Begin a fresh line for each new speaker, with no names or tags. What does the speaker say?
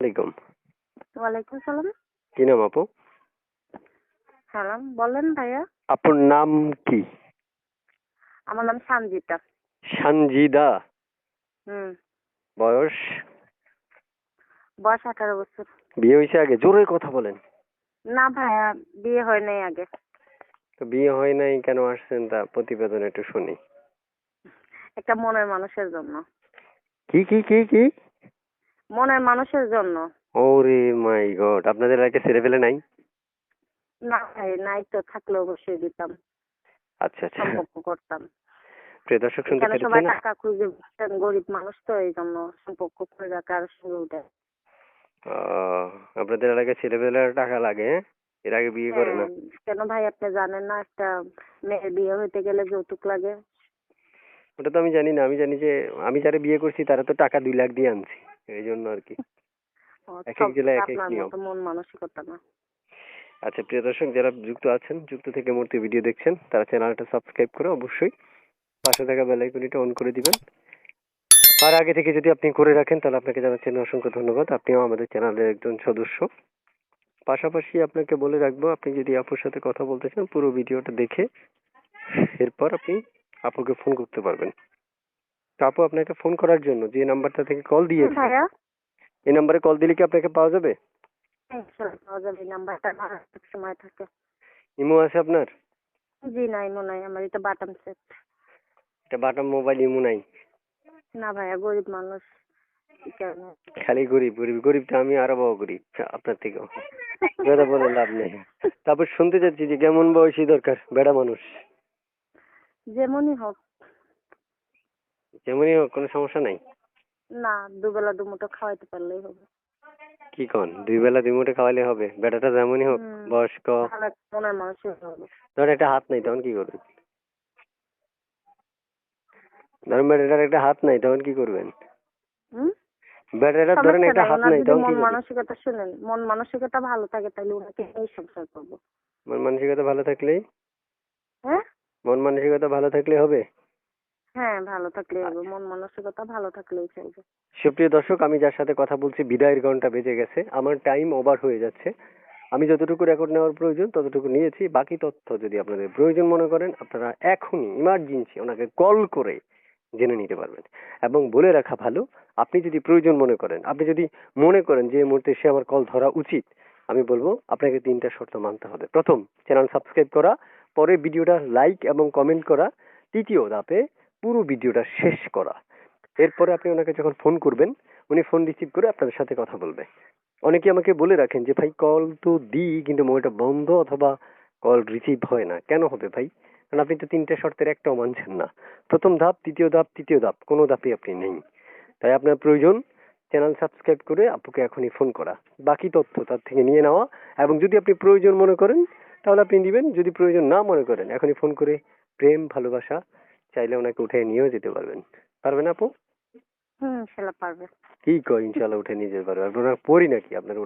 আলাইকুম।
ওয়ালাইকুম সালাম।
কি নাম আপু?
সালাম বলেন ভাইয়া।
আপুর নাম কি?
আমার নাম
সঞ্জিদা
হুম।
বয়স?
বয়স আঠারো বছর।
বিয়ে হয়েছে আগে? জোরে কথা বলেন।
না ভাইয়া বিয়ে হয় নাই আগে।
তো বিয়ে হয় নাই কেন আসছেন তা প্রতিবেদন একটু শুনি।
একটা মনের মানুষের জন্য।
কি কি কি কি?
মনের মানুষের জন্য।
ওরে মাই গড আপনাদের এলাকায় ছেড়ে ফেলে নাই?
না ভাই নাই তো থাকলে অবশ্যই দিতাম।
আচ্ছা আচ্ছা।
সম্পর্ক করতাম।
প্রিয় দর্শক শুনতে
এখানে সবাই টাকা খুঁজে গরিব মানুষ তো এই জন্য সম্পর্ক করে সুযোগ দেয়
আহ, আপনাদের এলাকায় ছেলে পেলে টাকা লাগে? এর আগে বিয়ে করে না?
হ্যাঁ, কেন ভাই আপনি জানেন না একটা মেয়ের বিয়ে হইতে গেলে যৌতুক লাগে।
ওটা তো আমি জানি না আমি জানি যে আমি যারা বিয়ে করছি তারা তো টাকা দুই লাখ দিয়ে আনছি। এই জন্য আর কি এক এক জেলায় এক এক নিয়ম।
মন মানসিকতা না।
আচ্ছা প্রিয় দর্শক যারা যুক্ত আছেন যুক্ত থেকে মূর্তি ভিডিও দেখছেন তারা চ্যানেলটা সাবস্ক্রাইব করে অবশ্যই পাশে থাকা বেল আইকনটা অন করে দিবেন। আর আগে থেকে যদি আপনি করে রাখেন তাহলে আপনাকে জানাচ্ছেন অসংখ্য ধন্যবাদ। আপনিও আমাদের চ্যানেলের একজন সদস্য। পাশাপাশি আপনাকে বলে রাখব আপনি যদি আপুর সাথে কথা বলতে চান পুরো ভিডিওটা দেখে এরপর আপনি আপুকে ফোন করতে পারবেন। তো আপু আপনাকে ফোন করার জন্য যে নাম্বারটা থেকে কল দিয়েছে।
ভাইয়া?
এই নাম্বারে কল দিলে কি আপনাকে পাওয়া যাবে?
পাওয়া যাবে। নাম্বারটা আমার সময় থাকে।
ইমো আছে আপনার?
জি নাই মনে নাই। আমার এটা বাটাম সেট
এটা বাটাম মোবাইল ইমো নাই।
না ভাইয়া গরিব মানুষ।
খালি গরিব গরিব। গরিবটা আমি আরও বড় গরিব আপনার থেকেও। বেড়া বলে লাভ নেই। তারপর শুনতে চাচ্ছি যে কেমন বয়সী দরকার বেড়া মানুষ?
যেমনই হোক।
যেমনই হোক কোনো সমস্যা নাই?
না দুবেলা দুমুঠো খাওয়াইতে পারলেই হবে।
কি কন? দুই বেলা দুই মুঠে খাওয়ালে হবে? বেটাটা যেমনই হোক বয়স্ক।
ভালো একটা মনের মানুষের হবে।
ধরেন একটা হাত নাই তখন কি করবেন ধরেন বেটাটার একটা হাত নাই তখন কি করবেন?
হুম?
বেটাটার ধরেন একটা হাত নাই তখন কি
মন
করবেন
মানসিকতা শুনেন মন মানসিকতা ভালো থাকে তাহলে ওনাকে এই সংসার করব।
মন মানসিকতা ভালো থাকলেই?
হ্যাঁ?
মন মানসিকতা ভালো থাকলে হবে?
হ্যাঁ ভালো থাকলে হবে মন মানসিকতা ভালো থাকলেই চলবে
সুপ্রিয় দর্শক আমি যার সাথে কথা বলছি বিদায়ের ঘণ্টা বেজে গেছে। আমার টাইম ওভার হয়ে যাচ্ছে। আমি যতটুকু রেকর্ড নেওয়ার প্রয়োজন ততটুকু নিয়েছি। বাকি তথ্য যদি আপনাদের প্রয়োজন মনে করেন আপনারা এখনই ইমার্জেন্সি ওনাকে কল করে জেনে নিতে পারবেন। এবং বলে রাখা ভালো আপনি যদি প্রয়োজন মনে করেন আপনি যদি মনে করেন যে মুহূর্তে সে আমার কল ধরা উচিত আমি বলব আপনাকে তিনটা শর্ত মানতে হবে। প্রথম চ্যানেল সাবস্ক্রাইব করা পরে ভিডিওটা লাইক এবং কমেন্ট করা তৃতীয় ধাপে পুরো ভিডিওটা শেষ করা। এরপরে আপনি ওনাকে যখন ফোন করবেন, উনি ফোন রিসিভ করে আপনাদের সাথে কথা বলবে। অনেকে আমাকে বলে রাখেন যে, ভাই কল তো দিই, কিন্তু মোবাইলটা বন্ধ অথবা কল রিসিভ হয় না। কেন হবে ভাই? কারণ আপনি তো তিনটে শর্তের একটাও মানছেন না। প্রথম ধাপ, দ্বিতীয় ধাপ, তৃতীয় ধাপ, কোনো ধাপে আপনি নেই। তাই আপনার প্রয়োজন চ্যানেল সাবস্ক্রাইব করে আপুকে এখনই ফোন করা। বাকি তথ্য তার থেকে নিয়ে নেওয়া। এবং যদি আপনি প্রয়োজন মনে করেন, তাহলে আপনি দিবেন। যদি প্রয়োজন না মনে করেন, এখনই ফোন করে প্রেম, ভালোবাসা চাইলে ওনাকে উঠে নিয়েও যেতে পারবেন। পারবেন আপু?
হুম ইনশাল্লাহ পারবে।
কি কয় ইনশাল্লাহ উঠে নিয়ে যেতে পারবে। আপনার পড়ি নাকি আপনার?